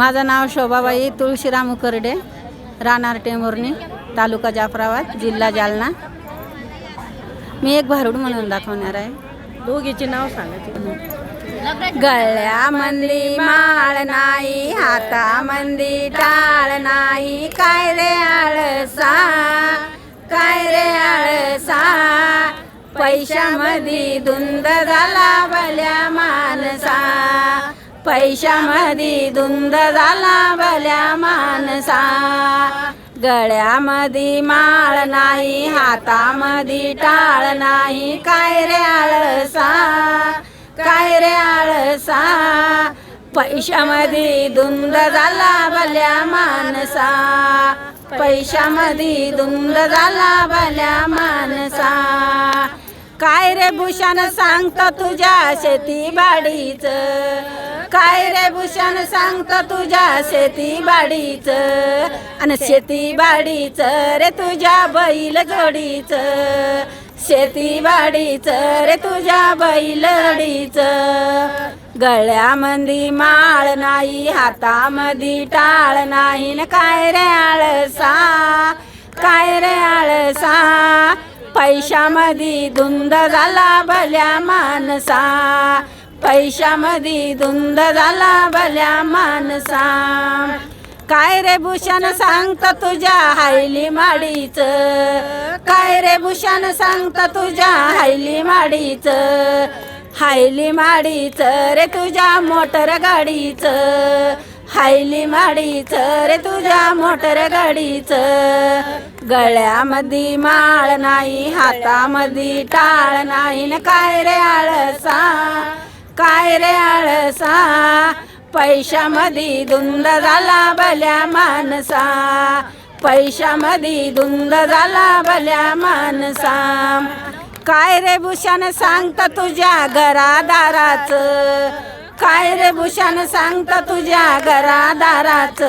माझं नाव शोभाबाई तुळशीराम उकर्डे राहणार टेंभुर्णी तालुका जाफराबाद जिल्हा जालना. मी एक भारुड म्हणून दाखवणार आहे. दोघीचे नाव सांगायचे गळ्यामंदी माळ नाही हातामंदी टाळ नाही. काय रे आळसा काय रे आळसा? पैशामध्ये धुंद झाला भल्या माणसा. पैशामध्ये धुंद झाला भल्या माणसा. गळ्यामध्ये माळ नाही हातामध्ये टाळ नाही काय रे आळसा? काय रे आळसा? पैशामध्ये धुंद झाला भल्या माणसा. पैशामध्ये धुंद झाला भल्या भूषण सांगत तुझ्या शेती बाडीच? काय रे भूषण सांगत तुझ्या शेती बाडीच? आणि शेती बाडीच रे तुझ्या बैल जोडीच. शेतीबाडीच रे तुझ्या बैलडीच गळ्यामध्ये माळ नाही हातामध्ये टाळ नाही न काय रे आळसा? काय रे आळसा? पैशामध्ये धुंद झाला भल्या माणसा पैशामध्ये धुंद झाला भल्या माणसा काय रे भूषण सांगत तुझ्या हायली माडीच? काय रे भूषण सांगत तुझ्या हायली माडीच? हायली माडीच रे तुझ्या मोटर गाडीच. राहिली माडीच रे तुझ्या मोटर गाडीच. गळ्यामध्ये माळ नाही हातामध्ये टाळ नाही न काय रे आळसा? काय रे आळसा? पैशामध्ये धुंद झाला भल्या माणसा पैशामध्ये धुंद झाला भल्या माणसा काय रे भूषण सांगता तुझ्या घरादाराचं? काय रे भूषण सांगता तुझ्या घरादाराच?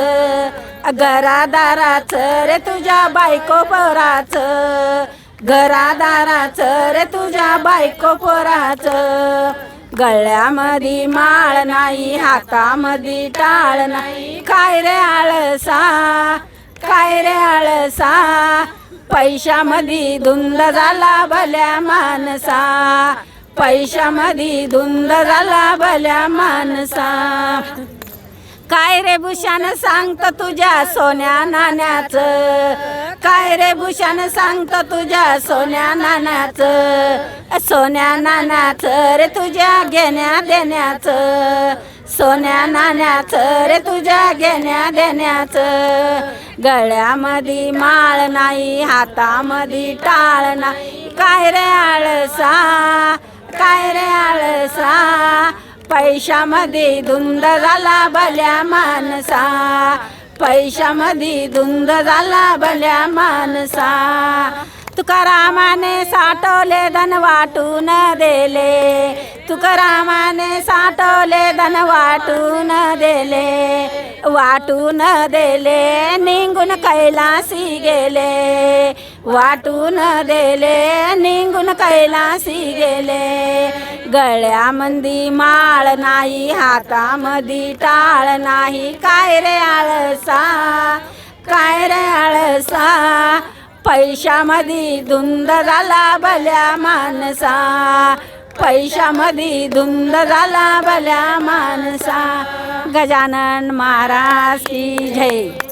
घरादाराच रे तुझ्या बायको पोराच. घरादाराच रे तुझ्या बायको पोराच. गळ्यामध्ये माळ नाही हातामध्ये टाळ नाही. काय रे आळसा? काय रे आळसा? पैशामध्ये धुंद झाला भल्या माणसा पैशामध्ये धुंद झाला भल्या माणसा. काय रे भूषण सांगत तुझ्या सोन्या नाण्याचं. काय रे भूषण सांगत तुझ्या सोन्या नाण्याचं. सोन्या नाण्याचं रे तुझ्या घेण्या देण्याचं. सोन्या नाण्याचं रे तुझ्या घेण्या देण्याचं. गळ्यामध्ये माळ नाही हातामध्ये टाळ नाही. काय रे आळसा? काय रे आळसा? पैशामध्ये धुंद झाला भल्या माणसा पैशामध्ये धुंद झाला भल्या माणसा तुकारामाने साठवले धन वाटून दिले. तुकारामाने साठवले धन वाटून दिले. वाटून दिले निघून कैलासी गेले. वाटून दिले निघून कैलासी गेले. गळ्यामध्ये माळ नाही हातामध्ये टाळ नाही. काय रे आळसा काय रे आळसा? पैशामध्ये धुंद झाला भल्या माणसा पैशामध्ये धुंद झाला भल्या माणसा गजानन महाराज की जय.